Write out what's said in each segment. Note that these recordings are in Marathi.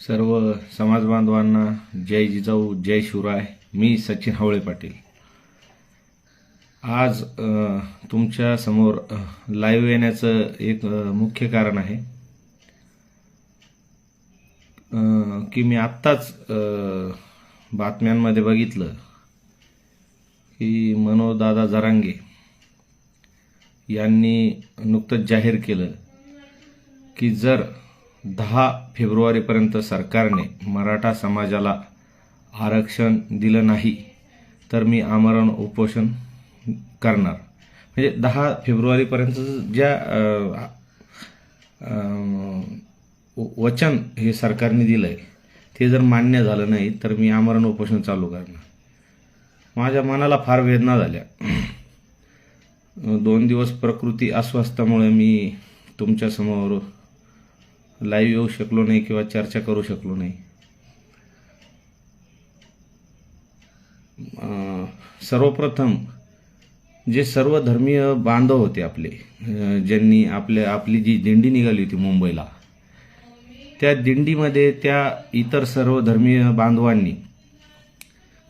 सर्व समाज बांधवांना जय जिजाऊ जय शिवराय. मी सचिन हावळे पाटील. आज तुमच्यासमोर लाईव्ह येण्याचं एक मुख्य कारण आहे. की मी आत्ताच बातम्यांमध्ये बघितलं की मनोदादा जरांगे यांनी नुकतंच जाहीर केलं की जर दहा फेब्रुवारीपर्यंत सरकारने मराठा समाजाला आरक्षण दिलं नाही तर मी आमरण उपोषण करणार. म्हणजे दहा फेब्रुवारीपर्यंत ज्या वचन हे सरकारने दिलंय ते जर मान्य झालं नाही तर मी आमरण उपोषण चालू करणार. माझ्या मनाला फार वेदना झाल्या. दोन दिवस प्रकृती अस्वस्थामुळे मी तुमच्यासमोर लाईव्ह येऊ शकलो नाही किंवा चर्चा करू शकलो नाही. सर्वप्रथम जे सर्व धर्मीय बांधव होते आपले ज्यांनी आपल्या आपली जी दिंडी निघाली होती मुंबईला त्या दिंडीमध्ये त्या इतर सर्व धर्मीय बांधवांनी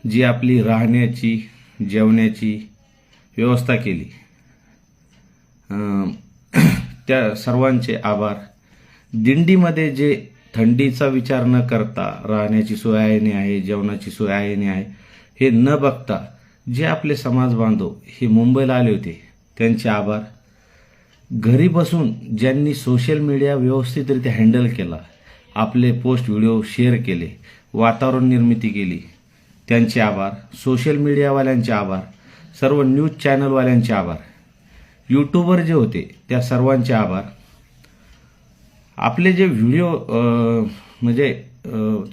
जी आपली राहण्याची जेवण्याची व्यवस्था केली त्या सर्वांचे आभार. दिंडीमध्ये जे थंडीचा विचार न करता राहण्याची सोय आहे आहे जेवणाची सोय आहे आहे हे न बघता जे आपले समाज बांधव हे मुंबईला आले होते त्यांचे आभार. घरी बसून ज्यांनी सोशल मीडिया व्यवस्थितरित्या हँडल केला आपले पोस्ट व्हिडिओ शेअर केले वातावरण निर्मिती केली त्यांचे आभार. सोशल मीडियावाल्यांचे आभार. सर्व न्यूज चॅनलवाल्यांचे आभार. यूट्यूबर जे होते त्या सर्वांचे आभार. आपले जे व्हिडिओ म्हणजे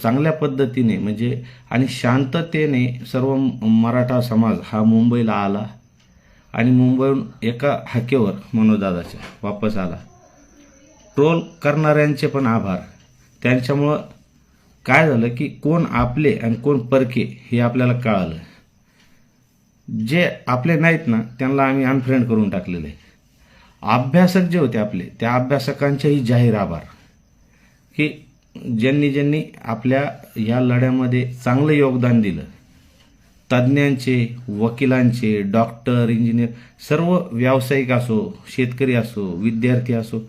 चांगल्या पद्धतीने म्हणजे आणि शांततेने सर्व मराठा समाज हा मुंबईला आला आणि मुंबईहून एका हाकेवर मनोजदादाच्या वापस आला. ट्रोल करणाऱ्यांचे पण आभार. त्यांच्यामुळं काय झालं की कोण आपले आणि कोण परके हे आपल्याला कळालं. जे आपले नाहीत ना त्यांना आम्ही अनफ्रेंड करून टाकलेले. आहे अभ्यासक जे होते आपले त्या अभ्यासकांचेही जाहीर आभार. की ज्यांनी ज्यांनी आपल्या या लढ्यामध्ये चांगलं योगदान दिलं तज्ज्ञांचे वकिलांचे डॉक्टर इंजिनियर सर्व व्यावसायिक असो शेतकरी असो विद्यार्थी असो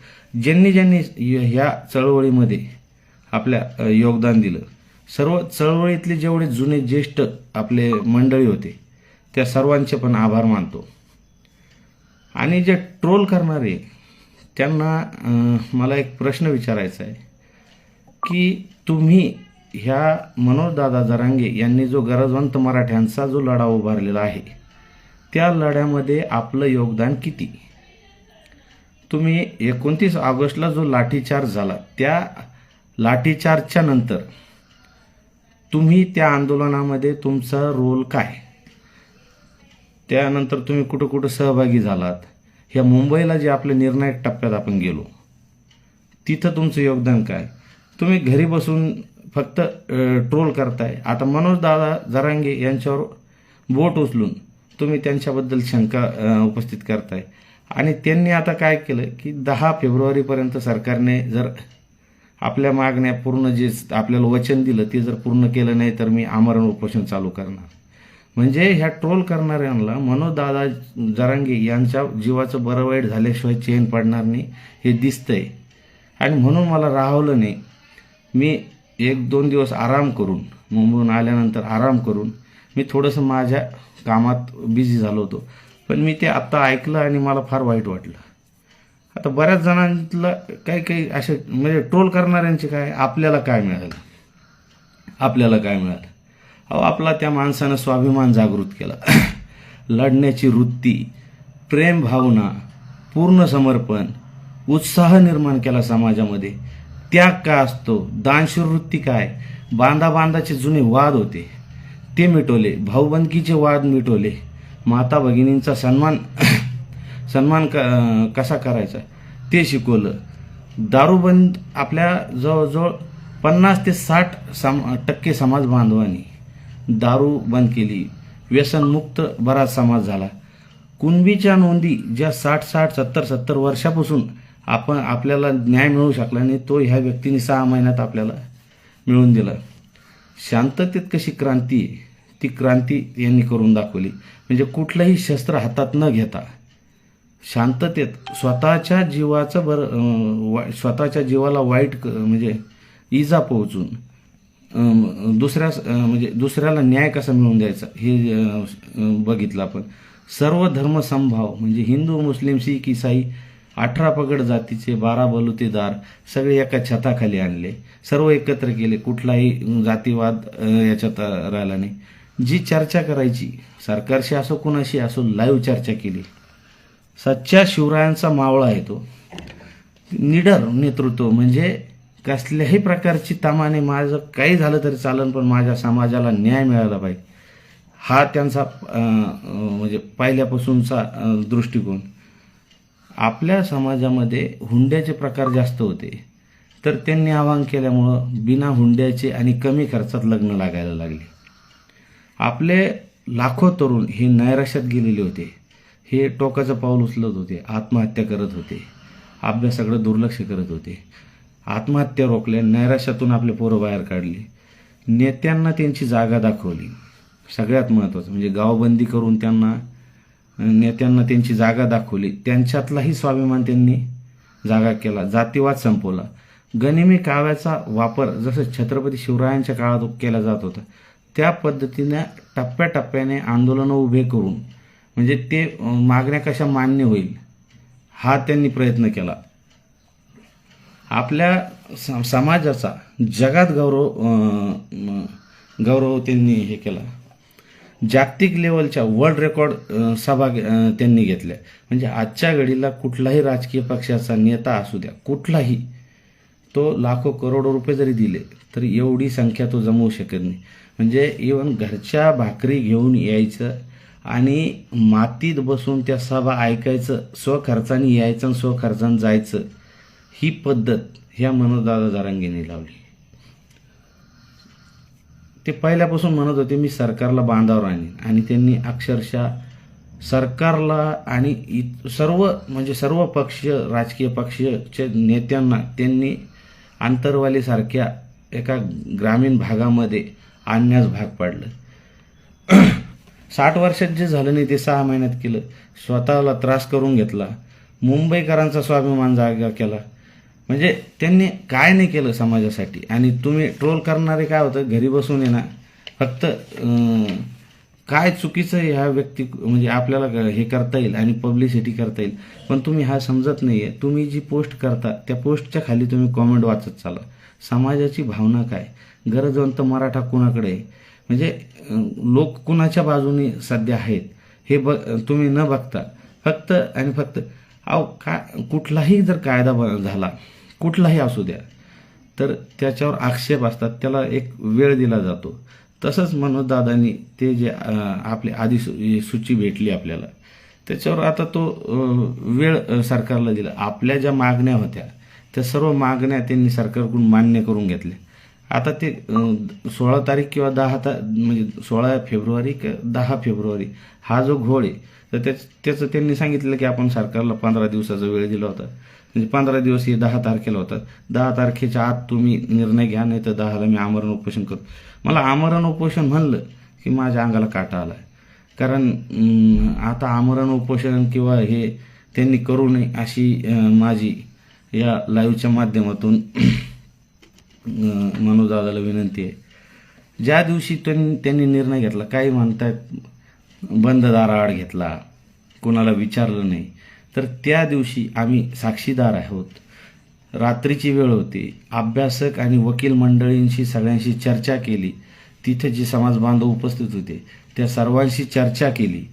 ज्यांनी ज्यांनी ह्या चळवळीमध्ये आपल्या योगदान दिलं सर्व चळवळीतले जेवढे जुने ज्येष्ठ आपले मंडळी होते त्या सर्वांचे पण आभार मानतो. आणि जे ट्रोल करणारे त्यांना मला एक प्रश्न विचारायचा आहे की तुम्ही ह्या मनोजदादा जरांगे यांनी जो गरजवंत मराठ्यांचा जो लढा उभारलेला आहे त्या लढ्यामध्ये आपलं योगदान किती? तुम्ही एकोणतीस ऑगस्टला जो लाठीचार्ज झाला त्या लाठीचार्जच्या नंतर तुम्ही त्या आंदोलनामध्ये तुमचा रोल काय? त्यानंतर तुम्ही कुठं कुठं सहभागी झालात? ह्या मुंबईला जे आपल्या निर्णायक टप्प्यात आपण गेलो तिथं तुमचं योगदान काय? तुम्ही घरी बसून फक्त ट्रोल करताय. आता मनोज दादा जरांगे यांच्यावर बोट उचलून तुम्ही त्यांच्याबद्दल शंका उपस्थित करताय. आणि त्यांनी आता काय केलं की दहा फेब्रुवारीपर्यंत सरकारने जर आपल्या मागण्या पूर्ण जे आपल्याला वचन दिलं ते जर पूर्ण केलं नाही तर मी आमरण उपोषण चालू करणार. म्हणजे ह्या ट्रोल करणाऱ्यांना मनोदादा जरांगे यांच्या जीवाचं बरं वाईट झाल्याशिवाय चेन पडणार नाही हे दिसतंय. आणि म्हणून मला राहवलं नाही. मी एक दोन दिवस आराम करून मुंबईहून आल्यानंतर आराम करून मी थोडंसं माझ्या कामात बिझी झालो होतो. पण मी ते आत्ता ऐकलं आणि मला फार वाईट वाटलं. आता बऱ्याच जणांतलं काही काही असे म्हणजे ट्रोल करणाऱ्यांचे काय आपल्याला काय मिळालं? आपल्याला काय मिळालं? अहो आपला त्या माणसानं स्वाभिमान जागृत केला. लढण्याची वृत्ती प्रेम भावना पूर्ण समर्पण उत्साह निर्माण केला समाजामध्ये. त्याग काय असतो? दानशूर वृत्ती काय? बांधा बांधाचे जुने वाद होते. ते मिटवले. भाऊबंदकीचे वाद मिटवले. माता भगिनींचा सन्मान सन्मान क कसा करायचा? ते शिकवलं. दारूबंद आपल्या जवळजवळ पन्नास ते साठ सम टक्के समाज बांधवांनी. दारू बंद केली. व्यसनमुक्त बराच समाज झाला. कुणबीच्या नोंदी ज्या साठ साठ सत्तर सत्तर वर्षापासून आपण आपल्याला न्याय मिळू शकला नाही तो ह्या व्यक्तीने सहा महिन्यात आपल्याला मिळवून दिला. शांततेत कशी क्रांती आहे ती क्रांती यांनी करून दाखवली. म्हणजे कुठलंही शस्त्र हातात न घेता शांततेत स्वतःच्या जीवाचं बरं स्वतःच्या जीवाला वाईट क- म्हणजे इजा पोहोचून दुसऱ्या म्हणजे दुसऱ्याला न्याय कसा मिळवून द्यायचा हे बघितलं आपण. सर्व धर्म समभाव म्हणजे हिंदू मुस्लिम शीख इसाई अठरा पगड जातीचे बारा बलुतेदार सगळे एका छताखाली आणले. सर्व एकत्र केले कुठलाही जातीवाद याच्यात राहिला नाही. जी चर्चा करायची सरकारशी असो कुणाशी असो लाईव्ह चर्चा केली. सच्च्या शिवरायांचा मावळा आहे तो. निडर नेतृत्व म्हणजे कसल्याही प्रकारची तामाने माझं काही झालं तरी चालन पण माझ्या समाजाला न्याय मिळाला पाहिजे. हा त्यांचा म्हणजे पहिल्यापासूनचा दृष्टिकोन. आपल्या समाजामध्ये हुंड्याचे प्रकार जास्त होते. तर त्यांनी आवाहन केल्यामुळं बिना हुंड्याचे आणि कमी खर्चात लग्न लागायला लागले. आपले लाखो तरुण हे नैराश्यात गेलेले होते. हे टोकाचं पाऊल उचलत होते आत्महत्या करत होते. अभ्यासाकडे दुर्लक्ष करत होते. आत्महत्या रोखल्या नैराश्यातून आपले पोरं बाहेर काढली. नेत्यांना त्यांची जागा दाखवली. सगळ्यात महत्त्वाचं म्हणजे गावबंदी करून त्यांना नेत्यांना त्यांची जागा दाखवली. त्यांच्यातलाही स्वाभिमान त्यांनी जागा केला. जातीवाद संपवला. गनिमी काव्याचा वापर जसं छत्रपती शिवरायांच्या काळात केला जात होता त्या पद्धतीने टप्प्याटप्प्याने आंदोलनं उभे करून म्हणजे ते मागण्या कशा मान्य होईल हा त्यांनी प्रयत्न केला. आपल्या स- समाजाचा जगात गौरव गौरव त्यांनी हे केला. जागतिक लेवलच्या वर्ल्ड रेकॉर्ड सभा त्यांनी घेतल्या. म्हणजे आजच्या घडीला कुठलाही राजकीय पक्षाचा नेता असू द्या कुठलाही तो लाखो करोडो रुपये जरी दिले तरी एवढी संख्या तो जमवू शकत नाही. म्हणजे इवन घरच्या भाकरी घेऊन यायचं आणि मातीत बसून त्या सभा ऐकायचं स्वखर्चाने यायचं आणि स्वखर्चाने जायचं ही पद्धत ह्या मनोदादा जारांगेने लावली. ते पहिल्यापासून म्हणत होते मी सरकारला बांधावर आणीन. आणि त्यांनी अक्षरशः सरकारला आणि इत- सर्व म्हणजे सर्व पक्ष राजकीय पक्षाच्या नेत्यांना त्यांनी आंतरवालीसारख्या एका ग्रामीण भागामध्ये आणण्यास भाग पाडलं. साठ वर्षात जे झालं नाही ते सहा महिन्यात केलं. स्वतःला त्रास करून घेतला. मुंबईकरांचा स्वाभिमान जागा केला. म्हणजे त्यांनी काय नाही केलं समाजासाठी. आणि तुम्ही ट्रोल करणारे काय होतं? घरी बसून येणार फक्त काय चुकीचं आहे ह्या व्यक्ती म्हणजे आपल्याला क- हे करता येईल आणि पब्लिसिटी करता येईल. पण तुम्ही हा समजत नाही आहे तुम्ही जी पोस्ट करता त्या पोस्टच्या खाली तुम्ही कॉमेंट वाचत चाला. समाजाची भावना काय? गरजवंत मराठा कुणाकडे म्हणजे लोक कुणाच्या बाजूने सध्या आहेत? हे ब तुम्ही न बघता. फक्त आणि फक्त अहो का कुठलाही जर कायदा ब- झाला कुठलाही असू द्या तर त्याच्यावर आक्षेप असतात त्याला एक वेळ दिला जातो. तसंच मनोजदादांनी ते जे आपली आधी सूची भेटली आपल्याला त्याच्यावर आता तो वेळ सरकारला दिला. आपल्या ज्या मागण्या होत्या त्या सर्व मागण्या त्यांनी सरकारकडून मान्य करून घेतल्या. आता ते सोळा तारीख किंवा दहा ता म्हणजे सोळा फेब्रुवारी का दहा फेब्रुवारी हा जो घोळ आहे तर त्याच त्याचं त्यांनी सांगितलं की आपण सरकारला पंधरा दिवसाचा वेळ दिला होता. म्हणजे पंधरा दिवस हे दहा तारखेला होतात. दहा तारखेच्या आत तुम्ही निर्णय घ्या नाही तर दहाला मी आमरण उपोषण करतो. मला आमरण उपोषण म्हणलं की माझ्या अंगाला काटा आला कारण आता आमरण उपोषण किंवा हे त्यांनी करू नये अशी माझी या लाईव्हच्या माध्यमातून अं, मनोजदादाला विनंती आहे. ज्या दिवशी त्यांनी त्यांनी निर्णय घेतला काही म्हणतात बंद दाराआड घेतला कोणाला विचारलं नाही. तर त्या दिवशी आम्ही साक्षीदार आहोत. रात्रीची वेळ होती. अभ्यासक आणि वकील मंडळींशी सगळ्यांशी चर्चा केली. तिथे जे समाज बांधव उपस्थित होते त्या सर्वांशी चर्चा केली.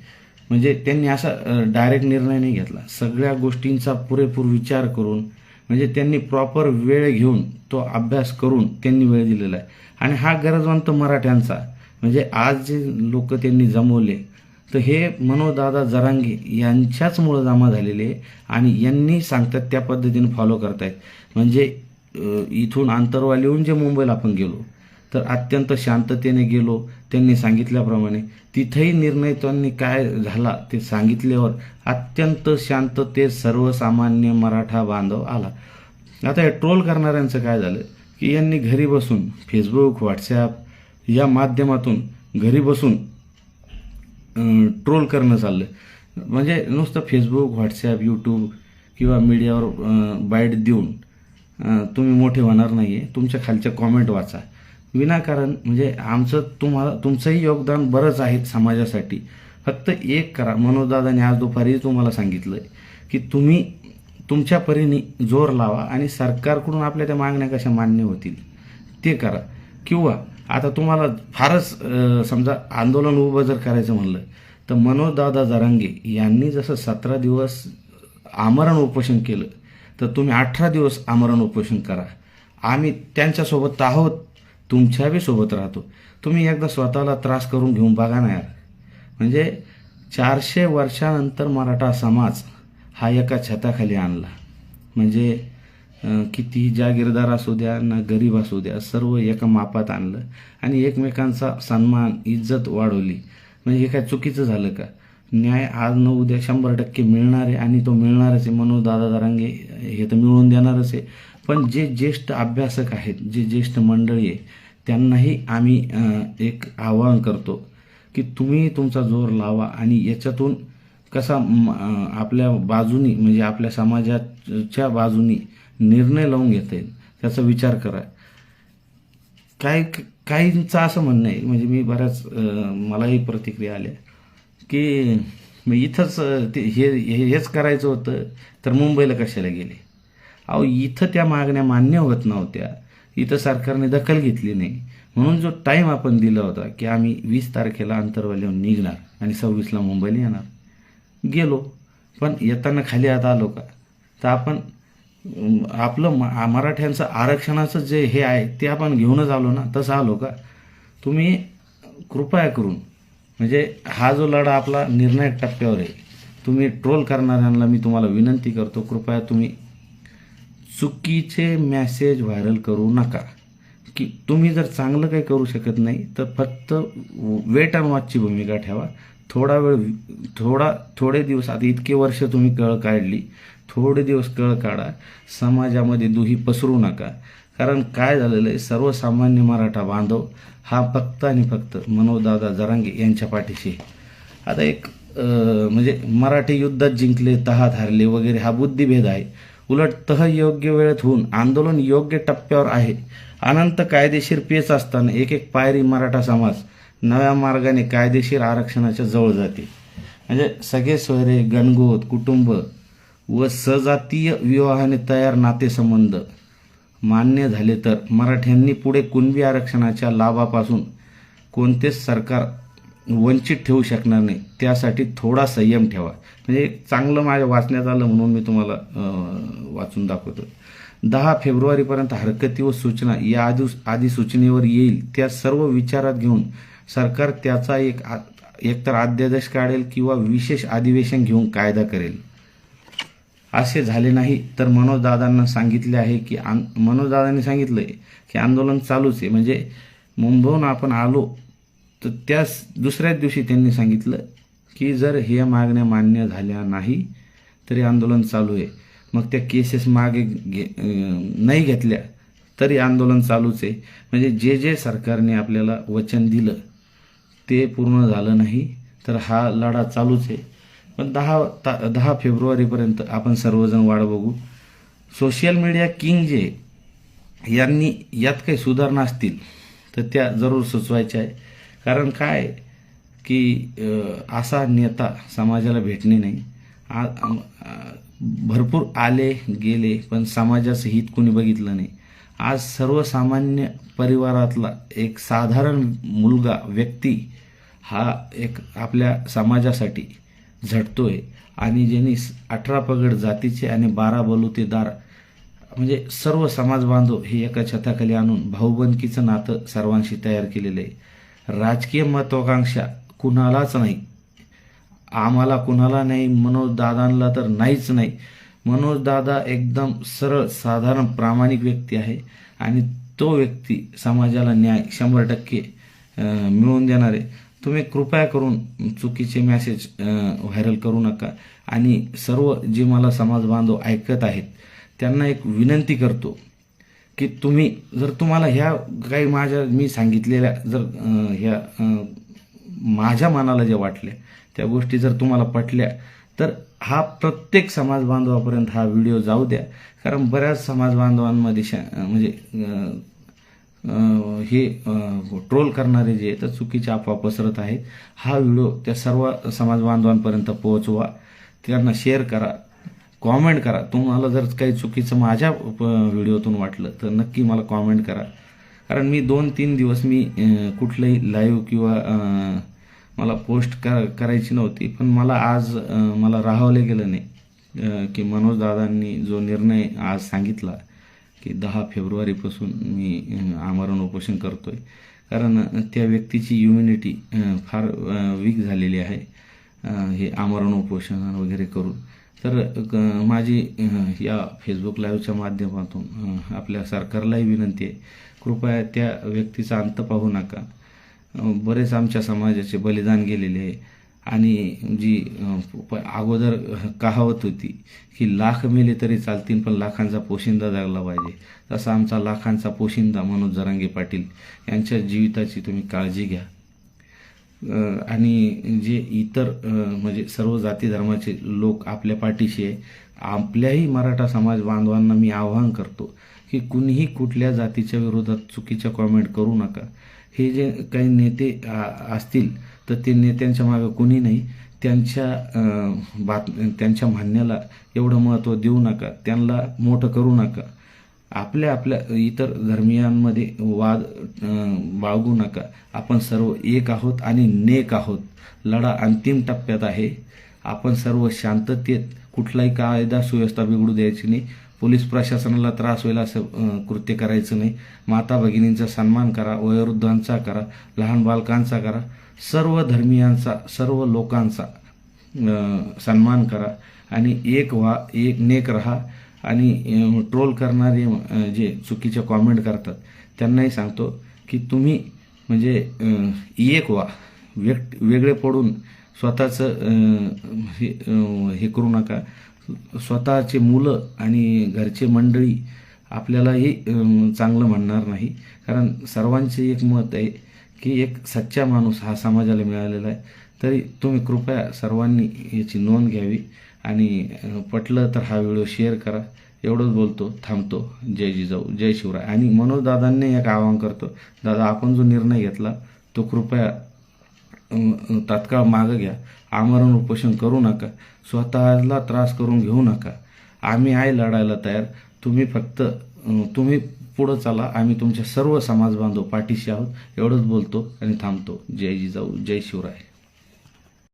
म्हणजे त्यांनी असा डायरेक्ट निर्णय नाही घेतला. सगळ्या गोष्टींचा पुरेपूर विचार करून म्हणजे त्यांनी प्रॉपर वेळ घेऊन तो अभ्यास करून त्यांनी वेळ दिलेला आहे. आणि हा गरजवंत मराठ्यांचा. म्हणजे आज जे लोक त्यांनी जमवले तर हे मनोदादा जरांगे यांच्याचमुळं जमा झालेले आहे आणि यांनी सांगतात त्या पद्धतीने फॉलो करतायत. म्हणजे इथून अंतरवाल येऊन जे मुंबईला आपण गेलो तर अत्यंत शांततेने गेलो त्यांनी सांगितल्याप्रमाणे. तिथेही निर्णय त्यांनी काय झाला ते सांगितल्यावर अत्यंत शांततेत सर्वसामान्य मराठा बांधव आला. आता हे ट्रोल करणाऱ्यांचं काय झालं? की यांनी घरी बसून फेसबुक व्हॉट्सॲप या माध्यमातून घरी बसून ट्रोल करणं चाललं म्हणजे नुसतं फेसबुक व्हॉट्सॲप यूट्यूब किंवा मीडियावर बाईट देऊन तुम्ही मोठे होणार नाही आहे तुमच्या खालच्या कॉमेंट वाचा. विनाकारण म्हणजे आमचं तुम्हाला तुमचंही योगदान बरंच आहे समाजासाठी. फक्त एक करा. मनोजदादाने आज दुपारी तुम्हाला सांगितलं की तुम्ही तुमच्या परीने जोर लावा आणि सरकारकडून आपल्या त्या मागण्या कशा मान्य होतील ते करा. किंवा आता तुम्हाला फारच समजा आंदोलन उभं जर करायचं म्हणलं तर मनोजदादा जरांगे यांनी जसं सतरा दिवस आमरण उपोषण केलं तर तुम्ही अठरा दिवस आमरण उपोषण करा. आम्ही त्यांच्यासोबत आहोत तुमच्या बी सोबत राहतो. तुम्ही एकदा स्वतःला त्रास करून घेऊन बघा ना यार. म्हणजे चारशे वर्षानंतर मराठा समाज हा एका छताखाली आणला. म्हणजे किती जागीरदार असू द्या ना गरीब असू द्या सर्व एका मापात आणलं आणि एकमेकांचा सन्मान इज्जत वाढवली. म्हणजे हे काय चुकीचं झालं का? न्याय आज न उद्या शंभर टक्के मिळणार आहे आणि तो मिळणारच आहे. मनोज दादा दारांगे हे तर मिळवून देणारच आहे. पण जे ज्येष्ठ अभ्यासक आहेत जे ज्येष्ठ मंडळी आहे त्यांनाही आम्ही एक आवाहन करतो की तुम्ही तुमचा जोर लावा आणि याच्यातून कसा आपल्या बाजूनी म्हणजे आपल्या समाजाच्या बाजूनी निर्णय लावून घेता येईल. त्याचा विचार करा. काय काहींचं असं म्हणणं आहे म्हणजे मी बऱ्याच मलाही प्रतिक्रिया आल्या की मग इथंच ते हे हे- हेच करायचं होतं तर मुंबईला कशाला गेले? अहो इथं त्या मागण्या मान्य होत नव्हत्या. इथं सरकारने दखल घेतली नाही. म्हणून जो टाईम आपण दिला होता की आम्ही वीस तारखेला अंतरवालीहून निघणार आणि सव्वीसला मुंबईला येणार. गेलो. पण येताना खाली आता आलो का? तर आपण आपलं मा मराठ्यांचं आरक्षणाचं जे हे आहे ते आपण घेऊनच आलो ना तसं आलो का? तुम्ही कृपया करून म्हणजे हा जो लढा आपला निर्णायक टप्प्यावर आहे तुम्ही ट्रोल करणाऱ्यांना मी तुम्हाला विनंती करतो कृपया तुम्ही चुकीचे मॅसेज व्हायरल करू नका. की तुम्ही जर चांगलं काही करू शकत नाही तर फक्त वेट अँड वॉचची भूमिका ठेवा. थोडा वेळ थोडा थोडे दिवस आधी इतके वर्ष तुम्ही कळ काढली थोडे दिवस कळ काढा. समाजामध्ये दुही पसरू नका. कारण काय झालेलं आहे? सर्वसामान्य मराठा बांधव हा फक्त आणि फक्त मनोजदादा जरांगे यांच्या पाठीशी आता एक म्हणजे मराठी युद्धात जिंकले तहात हारले वगैरे हा बुद्धिभेद आहे. उलट तह योग्य वेळेत होऊन आंदोलन योग्य टप्प्यावर आहे. अनंत कायदेशीर पेच असताना एक एक पायरी मराठा समाज नव्या मार्गाने कायदेशीर आरक्षणाच्या जवळ जाते. म्हणजे सगळे सोयरे गणगोत कुटुंब व सजातीय विवाहाने तयार नातेसंबंध. मान्य झाले तर मराठ्यांनी पुढे कुणबी आरक्षणाच्या लाभापासून कोणतेच सरकार वंचित ठेवू शकणार नाही. त्यासाठी थोडा संयम ठेवा. म्हणजे एक चांगलं माझ्या वाचण्यात आलं म्हणून मी तुम्हाला वाचून दाखवतो. दहा फेब्रुवारीपर्यंत हरकती व सूचना या आधी अधिसूचनेवर येईल. त्या सर्व विचारात घेऊन सरकार त्याचा एक आ- एकतर अध्यादेश काढेल किंवा विशेष अधिवेशन घेऊन कायदा करेल. असे झाले नाही. तर मनोजदादांना सांगितले आहे की आन मनोजदादांनी सांगितलंय की आंदोलन चालूच आहे. म्हणजे मुंबईहून आपण आलो तर त्याच दुसऱ्याच दिवशी त्यांनी सांगितलं की जर हे मागण्या मान्य झाल्या नाही तरी आंदोलन चालू आहे. मग त्या केसेस मागे घे नाही घेतल्या तरी आंदोलन चालूच आहे. म्हणजे जे जे सरकारने आपल्याला वचन दिलं ते पूर्ण झालं नाही तर हा लढा चालूच आहे. पण दहा ता दहा फेब्रुवारीपर्यंत आपण सर्वजण वाढ बघू. सोशल मीडिया किंग जे यांनी यात काही सुधारणा असतील तर त्या जरूर सुचवायच्या आहे. कारण काय की असा नेता समाजाला भेटणे नाही. भरपूर आले गेले पण समाजाचं हित कोणी बघितलं नाही. आज सर्वसामान्य परिवारातला एक साधारण मुलगा व्यक्ती हा एक आपल्या समाजासाठी झटतोय आणि ज्यांनी अठरा पगड जातीचे आणि बारा बलुतेदार म्हणजे सर्व समाज बांधव हे एका छताखाली आणून भाऊबंदकीचं नातं सर्वांशी तयार केलेलं आहे. राजकीय महत्वाकांक्षा कुणालाच नाही. आम्हाला कुणाला नाही मनोजदादांना तर नाहीच नाही. मनोज दादा एकदम सरळ साधारण प्रामाणिक व्यक्ती आहे आणि तो व्यक्ती समाजाला न्याय शंभर टक्के मिळवून देणार आहे. तुम्ही कृपया करून चुकीचे मॅसेज व्हायरल करू नका. आणि सर्व जे मला समाज बांधव ऐकत आहेत त्यांना एक विनंती करतो की तुम्ही जर तुम्हाला ह्या काही माझ्या मी सांगितलेल्या जर ह्या माझ्या मनाला ज्या वाटल्या त्या गोष्टी जर तुम्हाला पटल्या तर हा प्रत्येक समाज बांधवापर्यंत हा व्हिडिओ जाऊ द्या. कारण बऱ्याच समाज बांधवांमध्ये शा म्हणजे हे ट्रोल करणारे जे आहेत तर चुकीच्या अफवा पसरत आहेत हा व्हिडिओ त्या सर्व समाज बांधवांपर्यंत पोहोचवा. त्यांना शेअर करा कॉमेंट करा. तुम्हाला जर काही चुकीचं माझ्या प- व्हिडिओतून वाटलं तर नक्की मला कॉमेंट करा. कारण मी दोन तीन दिवस मी कुठलंही लाईव्ह किंवा मला पोस्ट कर करायची नव्हती. पण मला आज मला राहवलं गेलं नाही. की मनोज दादांनी जो निर्णय आज सांगितला की दहा फेब्रुवारीपासून मी आमरण उपोषण करतो आहे कारण त्या व्यक्तीची इम्युनिटी फार वीक झालेली आहे हे आमरण उपोषण वगैरे करून. तर माझी या फेसबुक लाईव्हच्या माध्यमातून आपल्या सरकारलाही विनंती आहे. कृपया त्या व्यक्तीचा अंत पाहू नका. बरेच आमच्या समाजाचे बलिदान गेलेले आहे. आणि जी प- अगोदर कहावत होती की लाख मेले तरी चालतील पण लाखांचा पोशिंदा जागला पाहिजे. तसा आमचा लाखांचा पोशिंदा मनोज जरांगे पाटील यांच्या जीविताची तुम्ही काळजी घ्या. आणि जे इतर म्हणजे सर्व जाती धर्माचे लोक आपल्या पाठीशी आहे आपल्याही मराठा समाज बांधवांना मी आवाहन करतो की कुणीही कुठल्या जातीच्या विरोधात चुकीच्या कॉमेंट करू नका. हे जे काही नेते असतील तर ते नेत्यांच्या मागं कुणी नाही. त्यांच्या बात त्यांच्या म्हणण्याला एवढं महत्त्व देऊ नका. त्यांना मोठं करू नका. आपल्या आपल्या इतर धर्मियांमध्ये वाद बाळगू नका. आपण सर्व एक आहोत आणि नेक आहोत. लढा अंतिम टप्प्यात आहे. आपण सर्व शांततेत कुठलाही कायदा सुव्यवस्था बिघडू द्यायची नाही. पोलीस प्रशासनाला त्रास होईल असं कृत्य करायचं नाही. माता भगिनींचा सन्मान करा वयोवृद्धांचा करा लहान बालकांचा करा सर्व धर्मियांचा सर्व लोकांचा सन्मान करा. आणि एक व्हा एक नेक राहा. आणि ट्रोल करणारे जे चुकीचे कॉमेंट करतात त्यांनाही सांगतो की तुम्ही म्हणजे एक व्हा. व्यक्त वेगळे पडून स्वतःचं हे हे करू नका. स्वतःचे मुलं आणि घरचे मंडळी आपल्यालाही चांगलं म्हणणार नाही. कारण सर्वांचे एक मत आहे की एक सच्चा माणूस हा समाजाला मिळालेला आहे. तरी तुम्ही कृपया सर्वांनी याची नोंद घ्यावी आणि पटलं तर हा व्हिडिओ शेअर करा. एवढंच बोलतो थांबतो. जय जिजाऊ जय शिवराय. आणि मनोज दादांनी एक आवाहन करतो. दादा आपण जो निर्णय घेतला तो कृपया तात्काळ मागं घ्या. आमरण उपोषण करू नका. स्वतःला त्रास करून घेऊ नका. आम्ही आहे लढायला तयार. तुम्ही फक्त तुम्ही पुढं चला. आम्ही तुमच्या सर्व समाज बांधव पाठीशी आहोत. एवढंच बोलतो आणि थांबतो. जय जिजाऊ जय शिवराय.